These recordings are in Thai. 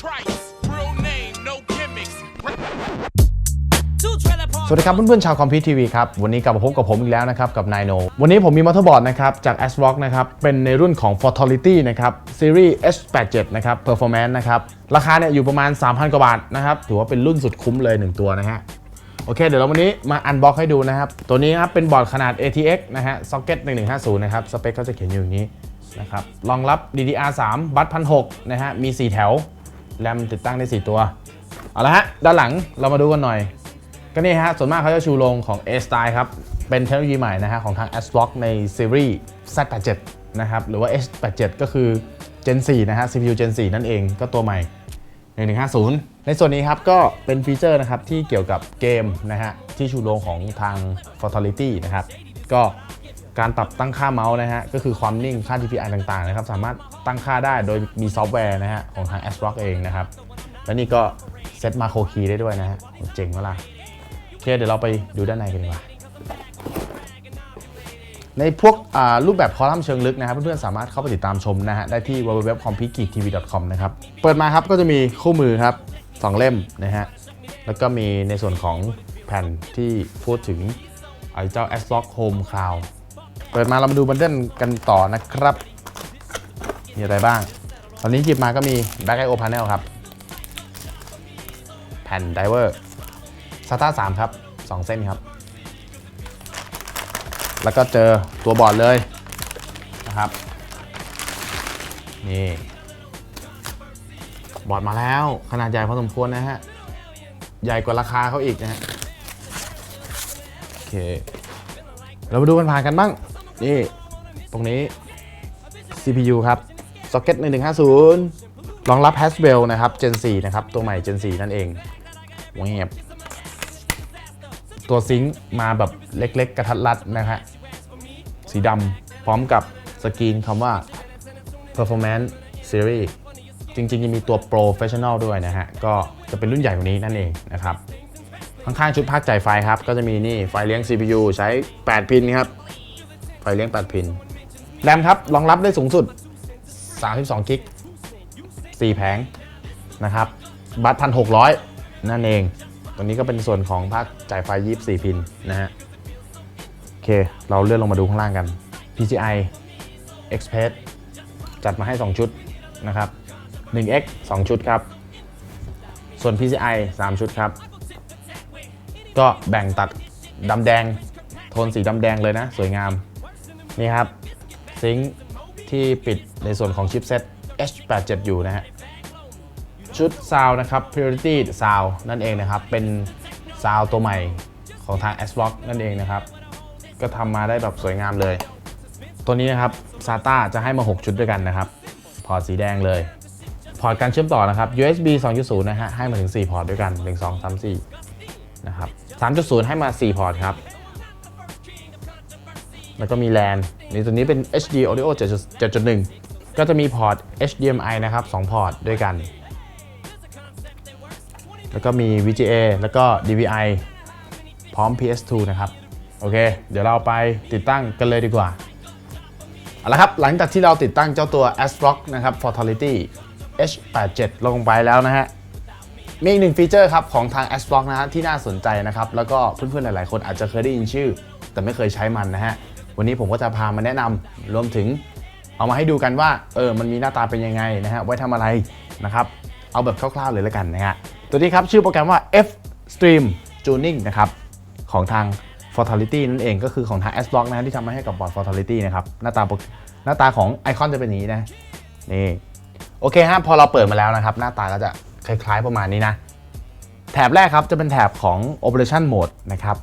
trice. Real name, no gimmicks. สวัสดีครับเพื่อนๆชาวคอมพิวทีวีครับ วันนี้กลับมาพบกับผมอีกแล้วนะครับ กับนายโน วันนี้ผมมีมอเตอร์บอร์ดนะครับ จาก s r o c k นะครับ เป็นในรุ่นของ Fortality นะครับซีรีส์ S87 นะครับ Performance นะครับ ราคาเนี่ยอยู่ประมาณ 3,000 กว่าบาทนะครับ ถือว่าเป็นรุ่นสุดคุ้มเลย 1 ตัวนะฮะ โอเค เดี๋ยวเราวันนี้มาอันบ็อกให้ดูนะครับ ตัวนี้ครับเป็นบอร์ดขนาด ATX นะฮะ Socket 1150 นะครับ สเปคเขาจะเขียนอยู่อย่างนี้นะครับรองรับ DDR3 บัตพันหนะฮะมี 4 แถว แรมติดตั้งได้ 4 ตัว เอาละฮะ ด้านหลังเรามาดูกันหน่อย ก็นี่ฮะ ส่วนมากเขาจะชูโรงของ A Style ครับ เป็นเทคโนโลยีใหม่นะฮะ ของทาง a s r o c k ในซีรีส์ Z87 นะครับ หรือว่า S87 ก็คือ Gen 4 นะฮะ CPU Gen 4 นั่นเองก็ตัวใหม่ 1150 ในส่วนนี้ครับ ก็เป็นฟีเจอร์นะครับ ที่เกี่ยวกับเกมนะฮะที่ชูโรงของทาง Fatality นะครับก็ การปรับตั้งค่าเมาส์นะฮะก็คือความนิ่งค่า DPI ต่างๆนะครับสามารถตั้งค่าได้โดยมีซอฟต์แวร์นะฮะของทาง a s r o c k เองนะครับ และนี่ก็เซตมาโคคีย์ได้ด้วยนะฮะเจ๋งเวลาโอเคเดี๋ยวเราไปดูด้านในกันดีกว่าในพวกรูปแบบคอลัมน์เชิงลึกนะครับเพื่อนๆสามารถเข้าไปติดตามชมนะฮะได้ที่ www.compikitv.com นะครับเปิดมาครับก็จะมีคู่มือครับ 2 เล่มนะฮะแล้วก็มีในส่วนของแผ่นที่พูดถึงไอ้เจ้า s l o c k Home Cloud เปิดมาเรามาดูบันเดิลกันต่อนะครับ มีอะไรบ้าง ตอนนี้หยิบมาก็มี Back I/O Panel ครับ แผ่นไดเวอร์ SATA 3ครับ 2 เส้นครับ แล้วก็เจอตัวบอร์ดเลยนะครับ นี่ บอร์ดมาแล้ว ขนาดใหญ่พอสมควรนะฮะ ใหญ่กว่าราคาเขาอีกนะฮะ โอเค เรามาดูกันผ่านกันบ้าง นี่ ตรงนี้ CPU ครับ Socket 1150 รองรับ Haswell นะครับ Gen 4 นะครับ ตัวใหม่ Gen 4 นั่นเองเงียบตัวซิงค์มาแบบเล็กๆ กระทัดรัดนะฮะสีดำพร้อมกับสกรีนคำว่า performance series จริงๆยังมีตัว professional ด้วยนะฮะ ก็จะเป็นรุ่นใหญ่กว่านี้นั่นเองนะครับ ข้างๆชุดภาคจ่ายไฟครับ ก็จะมีนี่ไฟเลี้ยง CPU ใช้ 8 พินครับ ไฟเลี้ยง8พิน แรมครับรองรับได้สูงสุด 32 กิก 4 แผงนะครับ บัตรพันหกนั่นเอง ตัวนี้ก็เป็นส่วนของภาคจ่ายไฟ 24 พินนะฮะ โอเค เราเลื่อนลงมาดูข้างล่างกัน PCI Express จัดมาให้ 2 ชุดนะครับ 1X 2 ชุดครับ ส่วน PCI 3 ชุดครับ ก็แบ่งตัดดำแดง โทนสีดำแดงเลยนะ สวยงาม นี่ครับซิงค์ที่ปิดในส่วนของชิปเซ็ต H87 อยู่นะฮะชุดซาวนะครับ Purity Sound นั่นเองนะครับ เป็นซาวตัวใหม่ของทาง s r o c k นั่นเองนะครับ ก็ทำมาได้แบบสวยงามเลย ตัวนี้นะครับ SATA จะให้มา 6 ชุดด้วยกันนะครับ พอร์ตสีแดงเลย พอร์ตการเชื่อมต่อนะครับ USB 2.0 นะฮะ ให้มาถึง 4 พอร์ตด้วยกัน 1 2 3 4 นะครับ 3.0 ให้มา 4 พอร์ตครับ แล้วก็มี LAN นี่ตัวนี้เป็น HD Audio 7.1 ก็จะมีพอร์ต HDMI นะครับ2พอร์ตด้วยกัน แล้วก็มี VGA แล้วก็ DVI พร้อม PS2 นะครับ โอเค เดี๋ยวเราไปติดตั้งกันเลยดีกว่า เอาละครับ หลังจากที่เราติดตั้งเจ้าตัว a s r o c k นะครับ Fortality H87 ลงไปแล้วนะฮะ มีอีกหนึ่งฟีเจอร์ครับ ของทาง a s r o c k นะฮะที่น่าสนใจนะครับ แล้วก็เพื่อนๆ หลายๆ คนอาจจะเคยได้ยินชื่อ แต่ไม่เคยใช้มันนะฮะ วันนี้ผมก็จะพามาแนะนำรวมถึงเอามาให้ดูกันว่าเออมันมีหน้าตาเป็นยังไงนะฮะไว้ทำอะไรนะครับเอาแบบคร่าวๆเลยแล้วกันนะฮะตัวนี้ครับชื่อโปรแกรมว่า F Stream Tuning นะครับของทาง Fortality นั่นเองก็คือของทาง s b l o c k นะฮะที่ทำมาให้กับบอร์ด Fortality นะครับหน้าตาปกหน้าตาของไอคอนจะเป็นอย่างนี้นะนี่โอเคฮะพอเราเปิดมาแล้วนะครับ หน้าตาก็จะคล้ายๆประมาณนี้นะ แถบแรกครับจะเป็นแถบของ Operation Mode นะครับ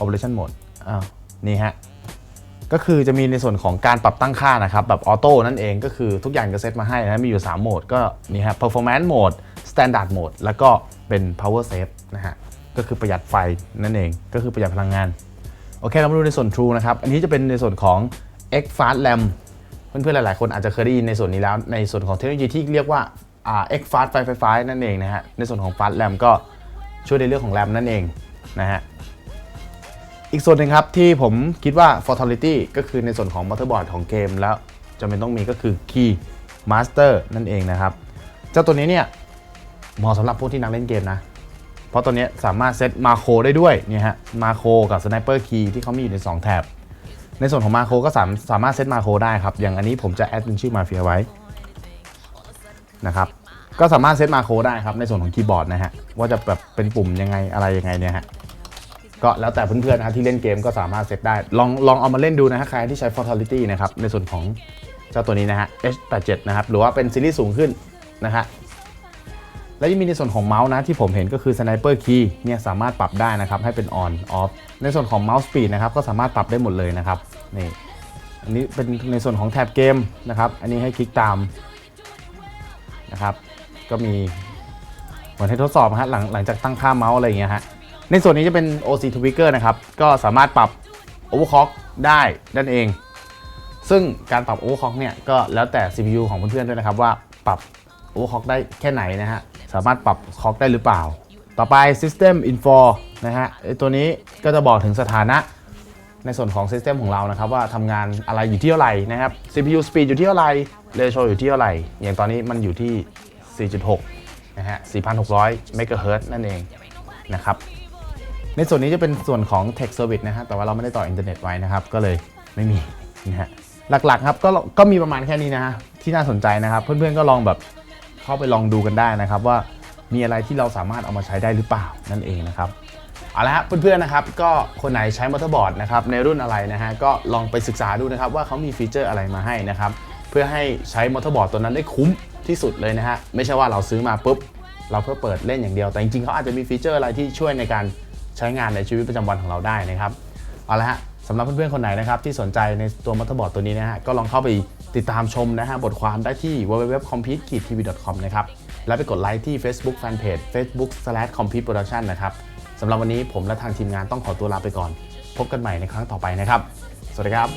Operation Mode อ้าวนี่ฮะ ก็คือจะมีในส่วนของการปรับตั้งค่านะครับ แบบออโต้นั่นเองก็คือทุกอย่างจะเซตมาให้นะมีอยู่ 3 โหมดก็นี่ฮะ performance mode standard mode แล้วก็เป็น power save นะฮะก็คือประหยัดไฟนั่นเอง ก็คือประหยัดพลังงาน โอเค เรามาดูในส่วน True นะครับ อันนี้จะเป็นในส่วนของ X Fast RAM เพื่อนๆ หลายๆ คนอาจจะเคยได้ยินในส่วนนี้แล้ว ในส่วนของเทคโนโลยีที่เรียกว่าอ่า X Fast 555นั่นเองนะฮะ ในส่วนของ Fast RAM ก็ช่วยในเรื่องของ RAM นั่นเองนะฮะ อีกส่วนหนึ่งครับที่ผมคิดว่า Fortality ก็คือในส่วนของ motherboard ของเกมแล้วจำเป็นต้องมีก็คือ Key Master นั่นเองนะครับ เจ้าตัวนี้เนี่ยเหมาะสำหรับพวกที่นักเล่นเกมนะ เพราะตัวนี้สามารถเซตมาโครได้ด้วยเนี่ยฮะมาโครกับสไนเปอร์คีย์ที่เขามีอยู่ใน 2 แถบ ในส่วนของมาโครก็สามสามารถเซตมาโครได้ครับ อย่างอันนี้ผมจะแอดเป็นชื่อมาเฟียไว้นะครับก็สามารถเซตมาโครได้ครับในส่วนของคีย์บอร์ดนะฮะว่าจะแบบเป็นปุ่มยังไงอะไรยังไงเนี่ยฮะ ก็แล้วแต่เพื่อนๆนะที่เล่นเกมก็สามารถเซตได้ ลองลองเอามาเล่นดูนะฮะใครที่ใช้ Fatality นะครับ ในส่วนของเจ้าตัวนี้นะฮะ H87 นะครับ หรือว่าเป็นซีรีส์สูงขึ้นนะฮะและยังมีในส่วนของเมาส์นะที่ผมเห็นก็คือ Sniper Key เนี่ยสามารถปรับได้นะครับ ให้เป็น on off ในส่วนของเมาส์ speed นะครับก็สามารถปรับได้หมดเลยนะครับนี่อันนี้เป็นในส่วนของแท็บเกมนะครับอันนี้ให้คลิกตามนะครับก็มีเหมือนให้ทดสอบฮะหลังหลังจากตั้งค่าเมาส์อะไรอย่างเงี้ยฮะ ในส่วนนี้จะเป็น OC Tweaker นะครับ ก็สามารถปรับ overclock ได้นั่นเอง ซึ่งการปรับ overclock เนี่ยก็แล้วแต่ CPU ของเพื่อนๆด้วยนะครับว่าปรับโอ้คอกได้แค่ไหนนะฮะ สามารถปรับคอกได้หรือเปล่า ต่อไป System Info นะฮะตัวนี้ก็จะบอกถึงสถานะในส่วนของ System ของเรานะครับว่าทำงานอะไรอยู่ที่เท่าไหร่นะครับ CPU Speed อยู่ที่เท่าไหร่ Ratio อยู่ที่เท่าไหร่ อย่างตอนนี้มันอยู่ที่ 4.6 นะฮะ 4,600 MHz นั่นเองนะครับ ในส่วนนี้จะเป็นส่วนของ Tech Service นะฮะแต่ว่าเราไม่ได้ต่ออินเทอร์เน็ตไว้นะครับ ก็เลยไม่มีนะฮะหลักๆครับก็ก็มีประมาณแค่นี้นะฮะที่น่าสนใจนะครับ เพื่อนๆก็ลองแบบเข้าไปลองดูกันได้นะครับ ว่ามีอะไรที่เราสามารถเอามาใช้ได้หรือเปล่านั่นเองนะครับเอาละเพื่อนๆนะครับก็คนไหนใช้มอเตอร์บอร์ดนะครับในรุ่นอะไรนะฮะก็ลองไปศึกษาดูนะครับว่าเขามีฟีเจอร์อะไรมาให้นะครับเพื่อให้ใช้มอเตอร์บอร์ดตัวนั้นได้คุ้มที่สุดเลยนะฮะไม่ใช่ว่าเราซื้อมาปุ๊บเราเพื่อเปิดเล่นอย่างเดียวแต่จริงๆเขาอาจจะมีฟีเจอร์อะไรที่ช่วยในการ ใช้งานในชีวิตประจำวันของเราได้นะครับ เอาละฮะสำหรับเพื่อนๆ คนไหนนะครับที่สนใจในตัวมัตเตอร์บอร์ดตัวนี้นะฮะก็ลองเข้าไปติดตามชมนะฮะบทความได้ที่ www.compete-tv.com นะครับ และไปกดไลค์ที่ Facebook Fanpage facebook/compete-production นะครับสำหรับวันนี้ผมและทางทีมงานต้องขอตัวลาไปก่อน พบกันใหม่ในครั้งต่อไปนะครับ สวัสดีครับ